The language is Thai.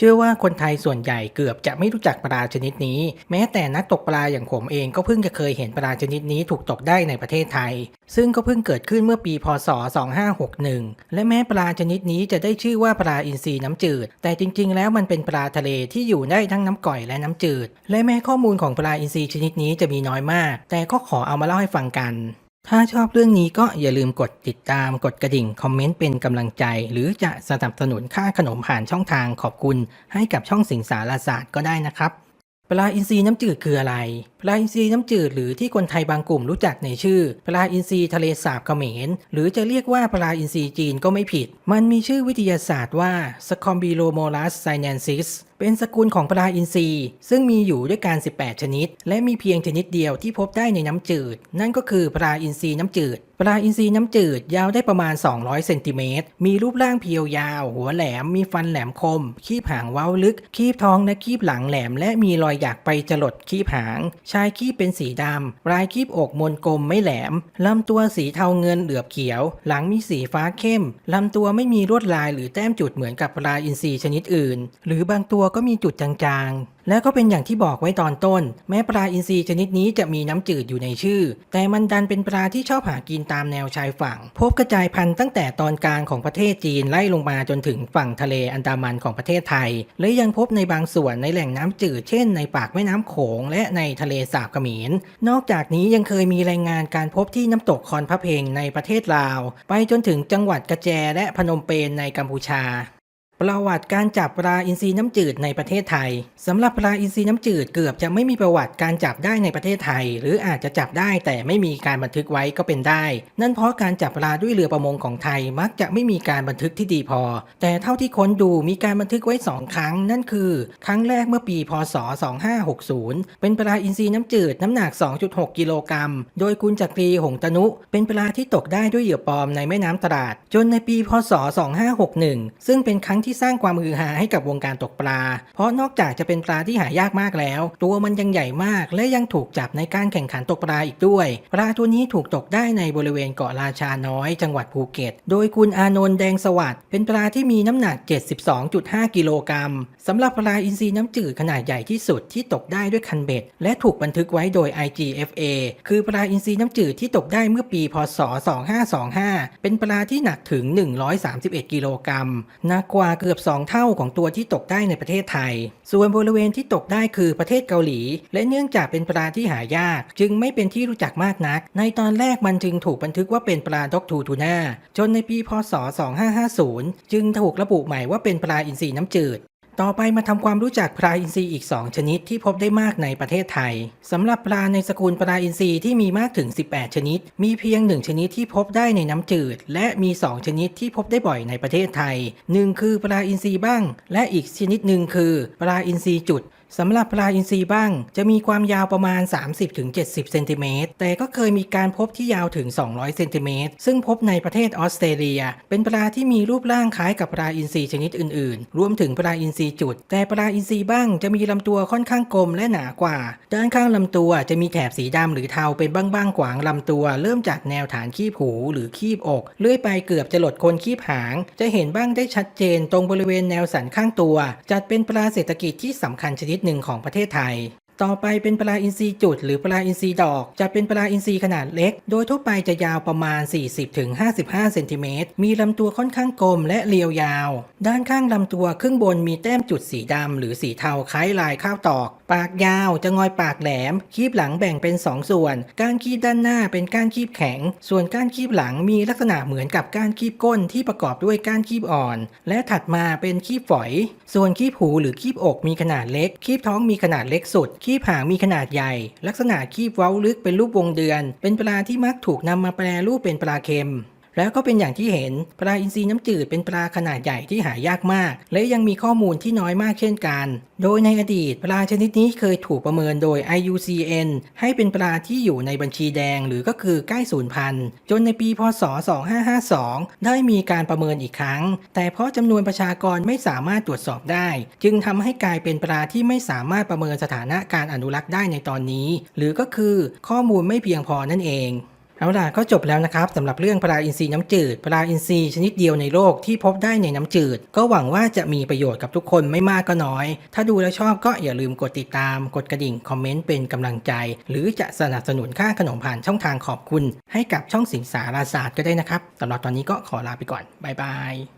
เชื่อว่าคนไทยส่วนใหญ่เกือบจะไม่รู้จักปลาชนิดนี้ แม้แต่นักตกปลาอย่างผมเองก็เพิ่งจะเคยเห็นปลาชนิดนี้ถูกตกได้ในประเทศไทย ซึ่งก็เพิ่งเกิดขึ้นเมื่อปีพศ 2561 และแม้ปลาชนิดนี้จะได้ชื่อว่าปลาอินทรีน้ำจืด แต่จริง ๆ แล้วมันเป็นปลาทะเลที่อยู่ได้ทั้งน้ำก่อยและน้ำจืด และแม้ข้อมูลของปลาอินทรีชนิดนี้จะมีน้อยมาก แต่ก็ขอเอามาเล่าให้ฟังกัน ถ้าชอบเรื่องนี้ก็อย่าลืมกดติดตามกดกระดิ่ง คอมเมนต์เป็นกำลังใจ หรือจะสนับสนุนค่าขนมผ่านช่องทางขอบคุณ ให้กับช่องสิงสารศาสตร์ก็ได้นะครับปลาอินทรีน้ำจืดคืออะไร ปลาอินทรีน้ำจืดหรือที่คนไทยบางกลุ่มรู้จักในชื่อ ปลาอินทรีทะเลสาบเขมร หรือจะเรียกว่าปลาอินทรีจีนก็ไม่ผิด มันมีชื่อวิทยาศาสตร์ว่า Scombilomonas sinensis เป็นสกุลของปลาอินทรีซึ่งมีอยู่ด้วยกัน 18 ชนิด และมีเพียงชนิดเดียวที่พบได้ในน้ำจืด นั่นก็คือปลาอินทรีน้ำจืดปลาอินทรีน้ำจืดยาวได้ประมาณ 200 เซนติเมตร มีรูปร่างเพียวยาว หัวแหลม มีฟันแหลมคม คีบหางเว้าลึก คีบท้องและคีบหลังแหลม และมีรอยหยักไปจรดคีบหาง ชายคีบเป็นสีดำปลายคีบอกมนกลมไม่แหลม ลำตัวสีเทาเงินเหลือบเขียว หลังมีสีฟ้าเข้ม ลำตัวไม่มีลวดลายหรือแต้มจุดเหมือนกับปลาอินทรีชนิดอื่น หรือบางตัวก็มีจุดจางๆ และก็เป็นอย่างที่บอกไว้ตอนต้น แม้ปลาอินทรีชนิดนี้จะมีน้ำจืดอยู่ในชื่อ แต่มันดันเป็นปลาที่ชอบหากินตามแนวชายฝั่ง พบกระจายพันธุ์ตั้งแต่ตอนกลางของประเทศจีนไล่ลงมาจนถึงฝั่งทะเลอันดามันของประเทศไทย และยังพบในบางส่วนในแหล่งน้ำจืด เช่นในปากแม่น้ำโขงและในทะเลสาบเขมร นอกจากนี้ยังเคยมีรายงานการพบที่น้ำตกคอนพระเพงในประเทศลาว ไปจนถึงจังหวัดกระแจและพนมเปญในกัมพูชา ประวัติการจับปลาอินทรีน้ำจืดในประเทศไทยสำหรับปลาอินทรีน้ำจืดเกือบจะไม่มีประวัติการจับได้ในประเทศไทย หรืออาจจะจับได้แต่ไม่มีการบันทึกไว้ก็เป็นได้ นั่นเพราะการจับปลาด้วยเรือประมงของไทยมักจะไม่มีการบันทึกที่ดีพอ แต่เท่าที่ค้นดูมีการบันทึกไว้ 2 ครั้ง นั่นคือ ครั้งแรกเมื่อปี พศ 2560 เป็นปลาอินทรีน้ำจืดน้ำหนัก 2.6 กิโลกรัมโดยคุณจักรีหงตนุ เป็นปลาที่ตกได้ด้วยเหยื่อปลอมในแม่น้ำตราดจนในปี พศ 2561 ซึ่งเป็นครั้งที่สร้างความฮือฮาให้กับวงการตกปลา เพราะนอกจากจะเป็นปลาที่หายากมากแล้ว ตัวมันยังใหญ่มากและยังถูกจับในการแข่งขันตกปลาอีกด้วย ปลาตัวนี้ถูกตกได้ในบริเวณเกาะราชาน้อย จังหวัดภูเก็ต โดยคุณอานนท์แดงสวัสด์เป็นปลาที่มีน้ำหนัก 72.5 กิโลกรัมสำหรับปลาอินทรีน้ำจืดขนาดใหญ่ที่สุดที่ตกได้ด้วยคันเบ็ด และถูกบันทึกไว้โดย IGFA คือปลาอินทรีน้ำจืดที่ตกได้เมื่อปี พศ 2525 เป็นปลาที่หนักถึง 131 กิโลกรัมหนักกว่าเกือบ 2 เท่าของตัวที่ตกได้ในประเทศไทย ส่วนบริเวณที่ตกได้คือประเทศเกาหลี และเนื่องจากเป็นปลาที่หายาก จึงไม่เป็นที่รู้จักมากนัก ในตอนแรกมันจึงถูกบันทึกว่าเป็นปลาด็อกทูทูน่าจนในปีพศ 2550 จึงถูกระบุใหม่ว่าเป็นปลาอินทรีน้ำจืด ต่อไปมาทำความรู้จักปลาอินทรีอีก 2 ชนิดที่พบได้มากในประเทศไทยสำหรับปลาในสกุลปลาอินทรีที่มีมากถึง 18 ชนิด มีเพียง 1 ชนิดที่พบได้ในน้ำจืด และมี 2 ชนิดที่พบได้บ่อยในประเทศไทย 1 คือปลาอินทรีบ้าง และอีกชนิดหนึ่งคือปลาอินทรีจุด สำหรับปลาอินทรีบ้าง จะมีความยาวประมาณ 30-70 เซนติเมตร แต่ก็เคยมีการพบที่ยาวถึง 200 เซนติเมตร ซึ่งพบในประเทศออสเตรเลีย เป็นปลาที่มีรูปร่างคล้ายกับปลาอินทรีชนิดอื่นๆ รวมถึงปลาอินทรีจุด แต่ปลาอินทรีบ้างจะมีลำตัวค่อนข้างกลมและหนากว่า ด้านข้างลำตัวจะมีแถบสีดำหรือเทาเป็นบ้างๆขวางลำตัว เริ่มจากแนวฐานคีบหูหรือคีบอก เลื่อยไปเกือบจะหลดคนคีบหาง จะเห็นบ้างได้ชัดเจนตรงบริเวณแนวสันข้างตัว จัดเป็นปลาเศรษฐกิจที่สำคัญชนิดหนึ่งของประเทศไทย ต่อไปเป็นปลาอินทรีจุดหรือปลาอินทรีดอก จะเป็นปลาอินทรีขนาดเล็ก โดยทั่วไปจะยาวประมาณ 40-55 เซนติเมตร มีลำตัวค่อนข้างกลมและเรียวยาว ด้านข้างลำตัวครึ่งบนมีแต้มจุดสีดำหรือสีเทาคล้ายลายข้าวตอก ปากยาวจะงอยปากแหลม คีบหลังแบ่งเป็น 2 ส่วน ก้านคีบด้านหน้าเป็นก้านคีบแข็ง ส่วนก้านคีบหลังมีลักษณะเหมือนกับก้านคีบก้นที่ประกอบด้วยก้านคีบอ่อน และถัดมาเป็นคีบฝอย ส่วนคีบหูหรือคีบอกมีขนาดเล็ก คีบท้องมีขนาดเล็กสุดคีบหางมีขนาดใหญ่ ลักษณะคีบเว้าลึกเป็นรูปวงเดือน เป็นปลาที่มักถูกนำมาแปรรูปเป็นปลาเค็ม แล้วก็เป็นอย่างที่เห็นปลาอินทรีน้ำจืดเป็นปลาขนาดใหญ่ที่หายากมาก และยังมีข้อมูลที่น้อยมากเช่นกัน โดยในอดีตปลาชนิดนี้เคยถูกประเมินโดย IUCN ให้เป็นปลาที่อยู่ในบัญชีแดงหรือก็คือใกล้สูญพันธุ์จนในปีพศ 2552 ได้มีการประเมินอีกครั้ง แต่เพราะจำนวนประชากรไม่สามารถตรวจสอบได้ จึงทำให้กลายเป็นปลาที่ไม่สามารถประเมินสถานะการอนุรักษ์ได้ในตอนนี้ หรือก็คือข้อมูลไม่เพียงพอนั่นเอง เอาล่ะก็จบแล้วนะครับสำหรับเรื่องปลาอินทรีน้ำจืดปลาอินทรีชนิดเดียวในโลกที่พบได้ในน้ำจืด ก็หวังว่าจะมีประโยชน์กับทุกคนไม่มากก็น้อย ถ้าดูแล้วชอบก็อย่าลืมกดติดตาม กดกระดิ่ง คอมเมนต์เป็นกำลังใจ หรือจะสนับสนุนค่าขนมผ่านช่องทางขอบคุณ ให้กับช่องสิงสาราศาสตร์ก็ได้นะครับสำหรับตอนนี้ก็ขอลาไปก่อนบ๊ายบาย